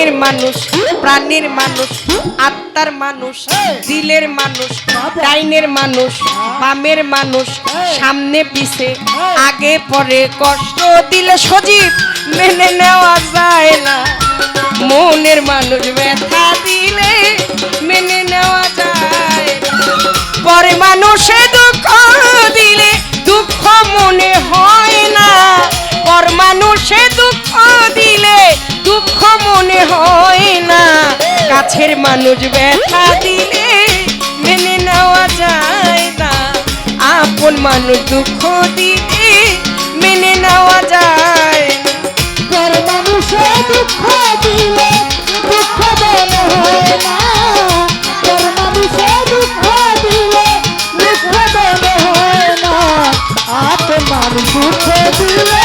মনের মানুষ প্রাণের মানুষ আত্মার মানুষ দিলের মানুষ ডাইনের মানুষ বামের মানুষ সামনে পিছে আগে পরে কষ্ট দিলে সজীব মেনে নেওয়া যায় না। মনের মানুষ ব্যথা দিলে মেনে নেওয়া যায় কাছের মানুষ ব্যথা দিলে মেনে নেওয়া যায় না। আপন মানুষ দুঃখ দিলে মেনে নেওয়া যায় পর দুঃখ দিলে দুঃখ মনে না। দুঃখ দিলে না। আপন মানুষ দুঃখ দিলে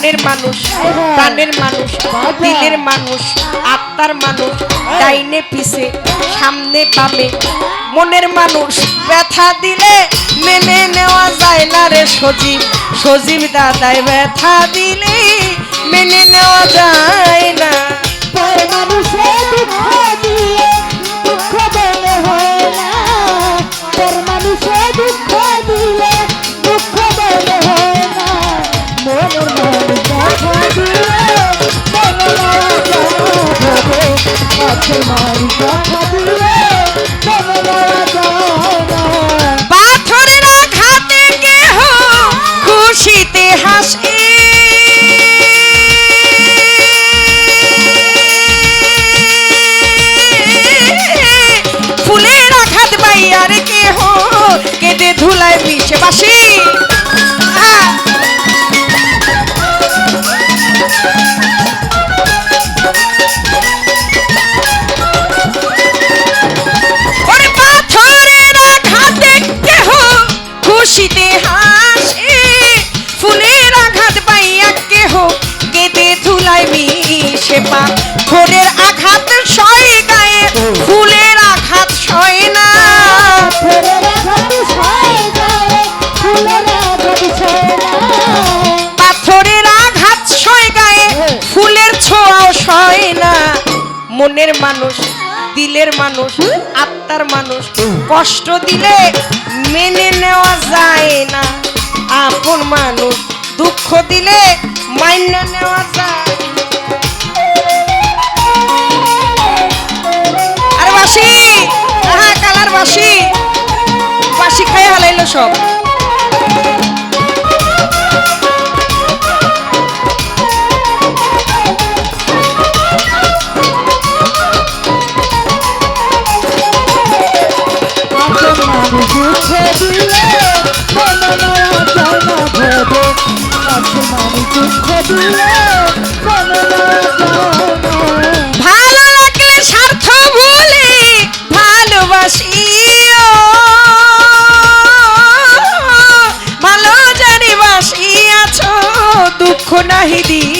মনের মানুষ প্রাণের মানুষ দিলের মানুষ আত্মার মানুষ ডাইনে পিছে সামনে পাবে মনের মানুষ ব্যথা দিলে মেনে নেওয়া যায় না রে সজীব। সজীব দাদায় ব্যথা দিলে মেনে নেওয়া যায় না। খুশিতে হাসে ফুলের আঘাত পাইয়া কেহ কেঁদে ধুলায় মিশে আঘাত ফুলের আঘাত সয় আঘাত সয় গায়ে ফুলের আঘাত সয় না। পাথরের আঘাত সয় গায়ে ফুলের ছোঁয়াও সয় না। মনের মানুষ দিলের মানুষ আত্মার মানুষ কষ্ট দিলে মেনে নেওয়া যায় না। আপন মানুষ দুঃখ দিলে মান্য নেওয়া যায়। আরে বাসি হ্যাঁ কালার বাসি বাসি খাই হালাইলো সব। দুঃখ দিলে ভালো লাগলে স্বার্থ ভুলে ভালোবাসি ভালো জানি আছো দুঃখ নাহি দি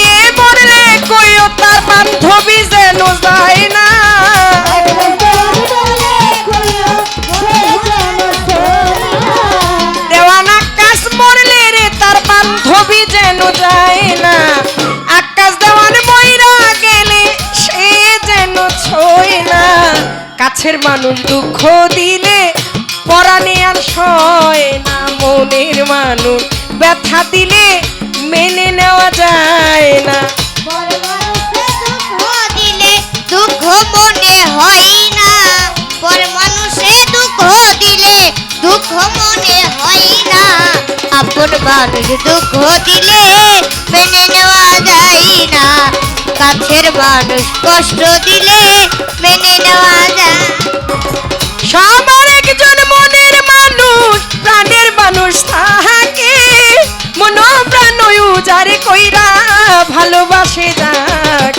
কাছের মানুষ দুঃখ দিলে পরাণে আর সয় না মনের মানুষ। ব্যথা দিলে মেনে নেওয়া যায় না। আপন মানুষ দুঃখ দিলে মেনে নেওয়া যায় না। কাছের মানুষ কষ্ট দিলে মেনে নেওয়া যায়। সবার একজন মনের মানুষ, প্রাণের মানুষ থাকে মন প্রাণ উজারে কইরা ভালোবাসে যাক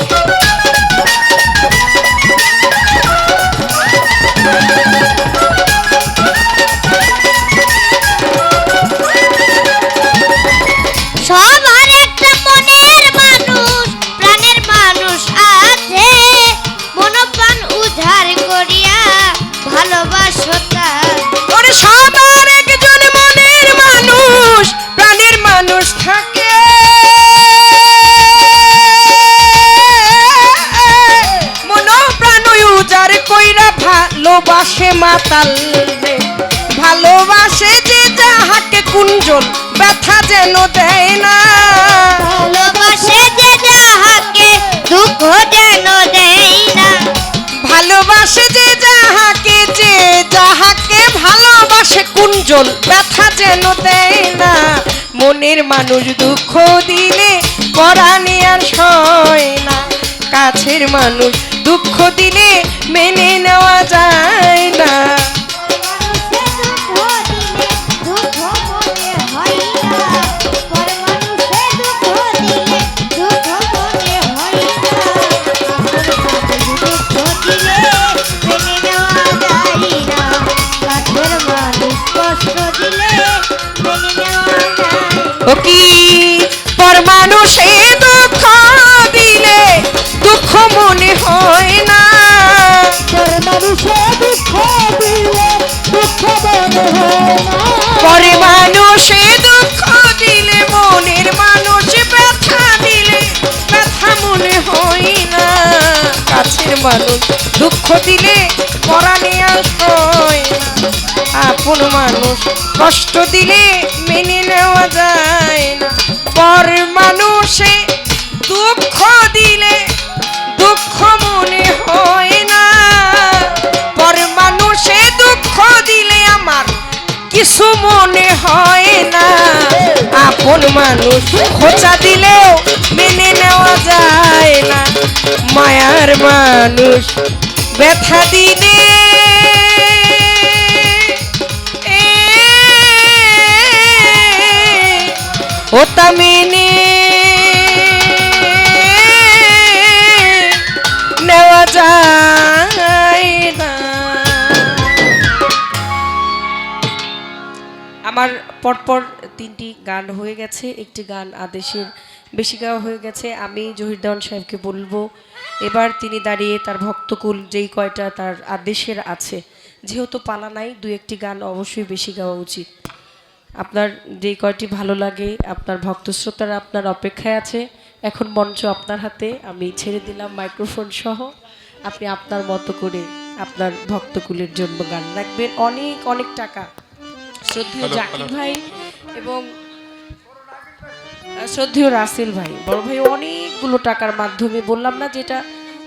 মাতাল রে। ভালোবাসে যে যাহাকে কুঞ্জন ব্যথা যেন দেয় না। ভালোবাসে যে যাহাকে দুঃখ যেন দেয় না। ভালোবাসে যে যাহাকে যে যাহাকে ভালোবাসে কুঞ্জন ব্যথা যেন দেয় না। মনের মানুষ দুঃখ দিলে পরাণে আর সয় না। কাছের মানুষ দুঃখ দিলে মেনে নেওয়া যায় না। মানুষ দুঃখ দিলে পরাণে আসয় আপন মানুষ কষ্ট দিলে মেনে নেওয়া যায় না। পর মানুষে কিছু মনে হয় না। আপন মানুষ খোঁচা দিলেও মেনে নেওয়া যায় না। মায়ার মানুষ ব্যথা দিলে ও তা মেনে নেওয়া যায়। আমার পরপর তিনটি গান হয়ে গেছে। একটি গান আদেশের বেশি গাওয়া হয়ে গেছে। আমি জহির দেওয়ান সাহেবকে বলব, এবার তিনি দাঁড়িয়ে তার ভক্তকুল যেই কয়টা তার আদেশের আছে। যেহেতু পালা নাই, দু একটি গান অবশ্যই বেশি গাওয়া উচিত। আপনার যেই কয়টি ভালো লাগে, আপনার ভক্ত শ্রোতারা আপনার অপেক্ষায় আছে। এখন মঞ্চ আপনার হাতে, আমি ছেড়ে দিলাম মাইক্রোফোন সহ। আপনি আপনার মতো করে আপনার ভক্তকুলের জন্য গান রাখবেন। অনেক অনেক টাকা। শ্রদ্ধেয় জাকির ভাই এবং শ্রদ্ধেয় রাসেল ভাই। বড় ভাই অনেকগুলো টাকার মাধ্যমে বললাম না যেটা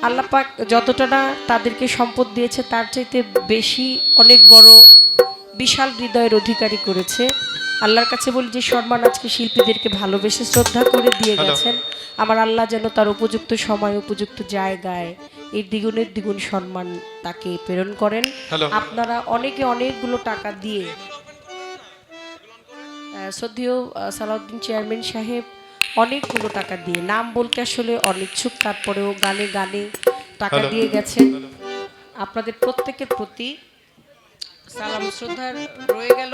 আল্লাহ পাক যতটা না তাদেরকে সম্পদ দিয়েছে তার চাইতে বেশি অনেক বড় বিশাল হৃদয়ের অধিকারী করেছে। আল্লাহর কাছে বলি যে সম্মান আজকে শিল্পীদেরকে ভালোবেসে শ্রদ্ধা করে দিয়ে গেছেন। আমার আল্লাহ যেন তার উপযুক্ত সময় উপযুক্ত জায়গায় এই দ্বিগুণের দ্বিগুণ সম্মান তাকে প্রেরণ করেন। আপনারা অনেকে অনেকগুলো টাকা দিয়ে শ্রদ্ধেয় সালাউদ্দিন চেয়ারম্যান সাহেব অনেকগুলো টাকা দিয়ে নাম বলতে আসলে অনিচ্ছুক তারপরেও গানে গানে টাকা দিয়ে গেছেন। আপনাদের প্রত্যেকের প্রতি সালাম শ্রদ্ধা রয়ে গেল।